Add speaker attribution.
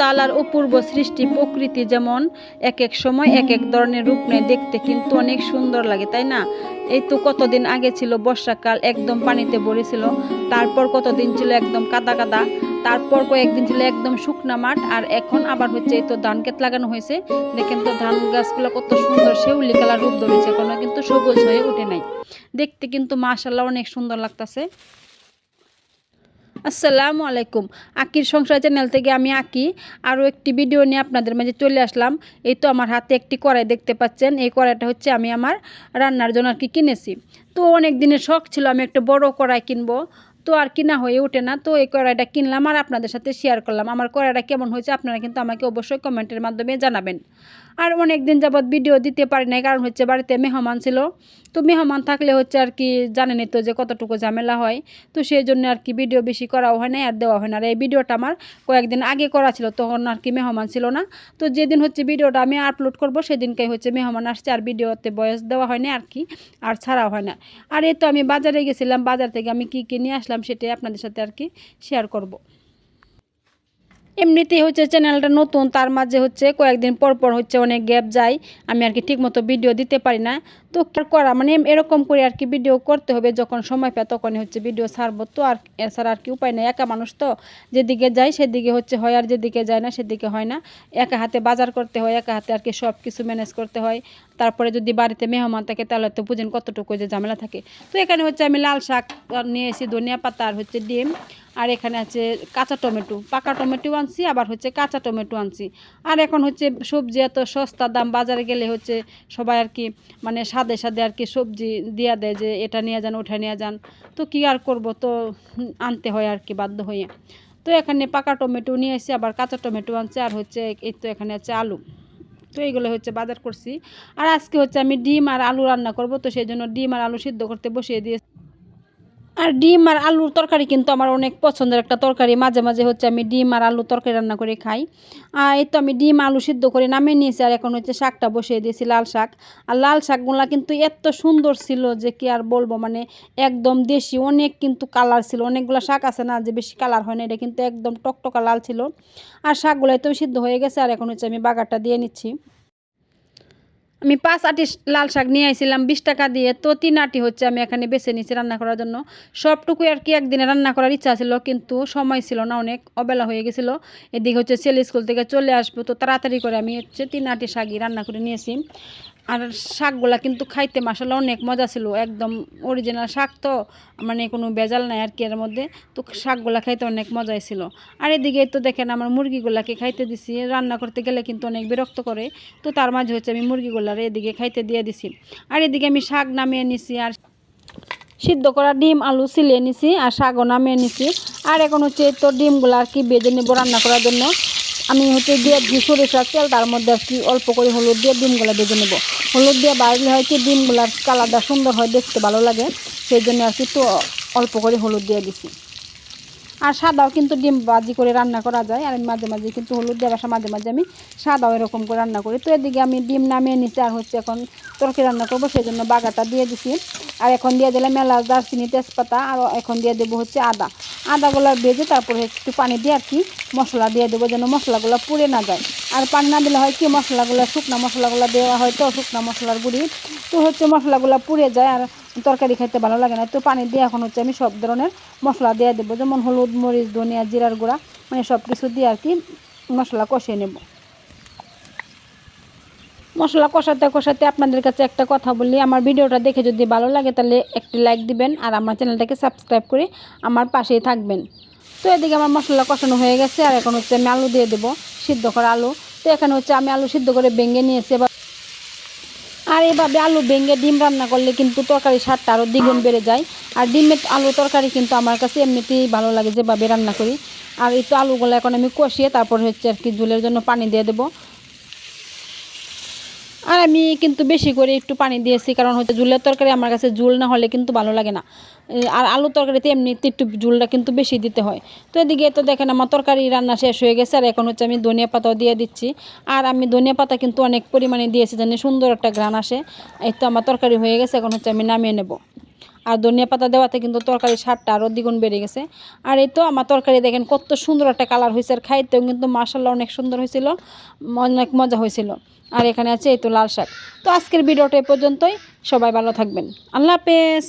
Speaker 1: তালার অপূর্ব সৃষ্টি প্রকৃতি যেমন এক এক সময় এক এক ধরনের রূপ নেয় দেখতে কিন্তু অনেক সুন্দর লাগে, তাই না? এই তো কতদিন আগে ছিল বর্ষাকাল, একদম পানিতে ভরেছিল, তারপর কতদিন ছিল একদম কাদা কাদা, তারপর কয়েকদিন ছিল একদম শুকনা মাঠ, আর এখন আবার হচ্ছে এই তো ধান ক্ষেত লাগানো হয়েছে। দেখেন তো ধান গাছগুলো কত সুন্দর শিউলি কালার রূপ ধরেছে, কোনো কিন্তু সবুজ হয়ে ওঠে নাই। দেখতে কিন্তু মাশাল্লাহ অনেক সুন্দর লাগতাছে। আসসালামু আলাইকুম। আকির সংসার চ্যানেল থেকে আমি আকি। আরও একটি ভিডিও নিয়ে আপনাদের মাঝে চলে আসলাম। এই তো আমার হাতে একটি কড়াই দেখতে পাচ্ছেন। এই কড়াইটা হচ্ছে আমি আমার রান্নার জন্য আর কি কিনেছি। তো অনেক দিনের শখ ছিল আমি একটা বড় কড়াই কিনবো। তো আর কিনা হয়ে ওঠে না। তো এই কড়াইটা কিনলাম আর আপনাদের সাথে শেয়ার করলাম। আমার কড়াইটা কেমন হয়েছে আপনারা কিন্তু আমাকে অবশ্যই কমেন্টের মাধ্যমে জানাবেন। আর অনেক দিন যাবৎ ভিডিও দিতে পারি নাই, কারণ হচ্ছে বাড়িতে মেহমান ছিল। তো মেহমান থাকলে হচ্ছে আর কি জানেনই তো যে কতটুকু ঝামেলা হয়। তো সেই জন্য আর কি ভিডিও বেশি করাও হয় না আর দেওয়া হয় না। আর এই ভিডিওটা আমার কয়েকদিন আগে করা ছিল, তখন আর কি মেহমান ছিল না। তো যেদিন হচ্ছে ভিডিওটা আমি আপলোড করব, সেদিনকে হচ্ছে মেহমান আসছে আর ভিডিওতে বয়স দেওয়া হয় না আর কি, আর ছাড়াও হয় না। আর এই তো আমি বাজারে গেছিলাম, বাজার থেকে আমি কী কী নিয়ে আসলাম সেটাই আপনাদের সাথে আর কি শেয়ার করব। এমনিতেই হচ্ছে চ্যানেলটা নতুন, তার মাঝে হচ্ছে কয়েকদিন পর পর হচ্ছে অনেক গ্যাপ যায়, আমি আর কি ঠিকমতো ভিডিও দিতে পারি না। তো করা? মানে এরকম করে আর কি ভিডিও করতে হবে, যখন সময় পায় তখনই হচ্ছে ভিডিও ছাড়বো। তো আর এছাড়া আর কি উপায় নেই, একা মানুষ তো। যেদিকে যায় সেদিকে হচ্ছে হয় আর যেদিকে যায় না সেদিকে হয় না। একা হাতে বাজার করতে হয়, একা হাতে আর কি সব কিছু ম্যানেজ করতে হয়। তারপরে যদি বাড়িতে মেহমান থাকে তাহলে তো বুঝেন কতটুকু যে ঝামেলা থাকে। তো এখানে হচ্ছে আমি লাল শাক নিয়ে এসেছি, ধনিয়া পাতা আর হচ্ছে ডিম। আর এখানে আছে কাঁচা টমেটো, পাকা টমেটো আনছি, আবার হচ্ছে কাঁচা টমেটো আনছি। আর এখন হচ্ছে সবজি এত সস্তা দাম, বাজারে গেলে হচ্ছে সবাই আর কি মানে স্বাদে স্বাদে আর কি সবজি দিয়া দেয় যে এটা নিয়ে যান ওঠা নিয়ে যান। তো কি আর করব, তো আনতে হয় আর কি বাধ্য হয়ে। তো এখানে পাকা টমেটো নিয়ে এসে আবার কাঁচা টমেটো আনছে, আর হচ্ছে এই তো এখানে আছে আলু। তো এইগুলো হচ্ছে বাজার করছি। আর আজকে হচ্ছে আমি ডিম আর আলু রান্না করব, তো সেই জন্য ডিম আর আলু সিদ্ধ করতে বসিয়ে দিয়েছি। আর ডিম আর আলুর তরকারি কিন্তু আমার অনেক পছন্দের একটা তরকারি। মাঝে মাঝে হচ্ছে আমি ডিম আর আলু তরকারি রান্না করে খাই। আর এই তো আমি ডিম আলু সিদ্ধ করে নামিয়ে নিয়েছি আর এখন হচ্ছে শাকটা বসিয়ে দিয়েছি লাল শাক। আর লাল শাকগুলো কিন্তু এত সুন্দর ছিল যে কি আর বলব মানে একদম দেশি, অনেক কিন্তু কালার ছিল। অনেকগুলো শাক আছে না যে বেশি কালার হয় না, এটা কিন্তু একদম টকটকা লাল ছিল। আর শাকগুলো তো সিদ্ধ হয়ে গেছে আর এখন হচ্ছে আমি বাগারটা দিয়ে নিচ্ছি। আমি পাঁচ আটি লাল শাক নিয়ে আইছিলাম, বিশ টাকা দিয়ে। তো তিন আটি হচ্ছে আমি এখানে বেছে নিয়েছি রান্না করার জন্য। সবটুকু আর কি একদিনে রান্না করার ইচ্ছা ছিল, কিন্তু সময় ছিল না, অনেক অবেলা হয়ে গেছিল। এদিকে হচ্ছে ছেলে স্কুল থেকে চলে আসব, তো তাড়াতাড়ি করে আমি হচ্ছে তিন আটি শাকই রান্না করে নিয়েছি। আর শাকগুলা কিন্তু খাইতে মাসালা অনেক মজা ছিল, একদম অরিজিনাল শাক তো মানে কোনো বেজাল নাই আর কি এর মধ্যে, তো শাকগুলা খাইতে অনেক মজাই ছিল। আর এদিকে তো দেখেন আমার মুরগিগুলাকে খাইতে দিছি, রান্না করতে গেলে কিন্তু অনেক বিরক্ত করে, তো তার মাঝে হচ্ছে আমি মুরগিগুলার এদিকে খাইতে দিয়ে দিছি। আর এদিকে আমি শাক নামিয়ে নিছি আর সিদ্ধ করা ডিম, আলু সিলিয়ে নিছি আর শাকও নামিয়ে নিছি। আর এখন হচ্ছে তো ডিমগুলো আর কি বেজে নেব রান্না করার জন্য। আমি হচ্ছে দিয়ে দিই সরিষার তেল তার মধ্যে আর কি অল্প করে হলুদ দিয়ে ডিমগুলো বেজে নেব। হলুদ দিয়ে বাড়লে হয় কি ডিমগুলার কালারটা সুন্দর হয়, দেখতে ভালো লাগে। সেই জন্য আর কি একটু অল্প করে হলুদ দিয়ে দিছি। আর সাদাও কিন্তু ডিম বাজি করে রান্না করা যায়, আর মাঝে মাঝে কিন্তু হলুদ দিয়ে বাসা মাঝে মাঝে আমি সাদাও এরকম করে রান্না করি। তো এদিকে আমি ডিম নামিয়ে নিচ্ছি আর হচ্ছে এখন তরকারি রান্না করব, সেই জন্য বাগাটা দিয়ে দিছি। আর এখন দিয়ে দিলাম এলাচ, দারচিনি, তেজপাতা, আর এখন দিয়ে দেবো হচ্ছে আদা। আদাগুলো ভেজে তারপরে একটু পানি দিয়ে আর কি মশলা দিয়ে দেবো যেন মশলাগুলো পুড়ে না যায়। আর পানি না দিলে হয় কি মশলাগুলো, শুকনো মশলাগুলো দেওয়া হয় তো, শুকনো মশলার গুঁড়ি। তো হচ্ছে মশলাগুলো পুড়ে যায় আর তরকারি খেতে ভালো লাগে না। তো পানি দিয়ে এখন হচ্ছে আমি সব ধরনের মশলা দিয়ে দেবো। যেমন হলুদ, মরিচ, ধনিয়া, জিরার গুঁড়া মানে সব কিছু দিয়ে আর কি মশলা কষিয়ে নেব। মশলা কষাতে কষাতে আপনাদের কাছে একটা কথা বলি। আমার ভিডিওটা দেখে যদি ভালো লাগে তাহলে একটি লাইক দিবেন আর আমার চ্যানেলটাকে সাবস্ক্রাইব করে আমার পাশেই থাকবেন। তো এদিকে আমার মশলা কষানো হয়ে গেছে আর এখন হচ্ছে আমি আলু দিয়ে দেবো, সিদ্ধ করা আলু। তো এখানে হচ্ছে আমি আলু সিদ্ধ করে ভেঙে নিয়েছি এবার। আর এভাবে আলু ভেঙে ডিম রান্না করলে কিন্তু তরকারি স্বাদটা আরও দ্বিগুণ বেড়ে যায়। আর ডিমের আলু তরকারি কিন্তু আমার কাছে এমনিতেই ভালো লাগে যেভাবে রান্না করি। আর এই তো আলুগুলো এখন আমি কষিয়ে তারপর হচ্ছে আর কি ঝুলের জন্য পানি দিয়ে দেবো। আর আমি কিন্তু বেশি করে একটু পানি দিয়েছি, কারণ হচ্ছে ঝুলের তরকারি আমার কাছে ঝুল না হলে কিন্তু ভালো লাগে না। আর আলু তরকারিতে এমনিতে একটু ঝুলটা কিন্তু বেশি দিতে হয়। তো এদিকে তো দেখেন আমার তরকারি রান্না শেষ হয়ে গেছে, আর এখন হচ্ছে আমি ধনিয়া পাতাও দিয়ে দিচ্ছি। আর আমি ধনিয়া পাতা কিন্তু অনেক পরিমাণে দিয়েছি, যেন সুন্দর একটা ঘ্রাণ আসে। এই তো আমার তরকারি হয়ে গেছে, এখন হচ্ছে আমি নামিয়ে নেব। আর ধনিয়া পাতা দেওয়াতে কিন্তু তরকারির স্বাদটা আরও দ্বিগুণ বেড়ে গেছে। আর এই তো আমার তরকারি দেখেন কত সুন্দর একটা কালার হয়েছে, আর খাইতেও কিন্তু মাসাল্লাহ অনেক সুন্দর হয়েছিল, অনেক মজা হয়েছিল। আর এখানে আছে এই তো লাল শাক। তো আজকের ভিডিওটা এ পর্যন্তই, সবাই ভালো থাকবেন। আল্লাহ হাফেজ।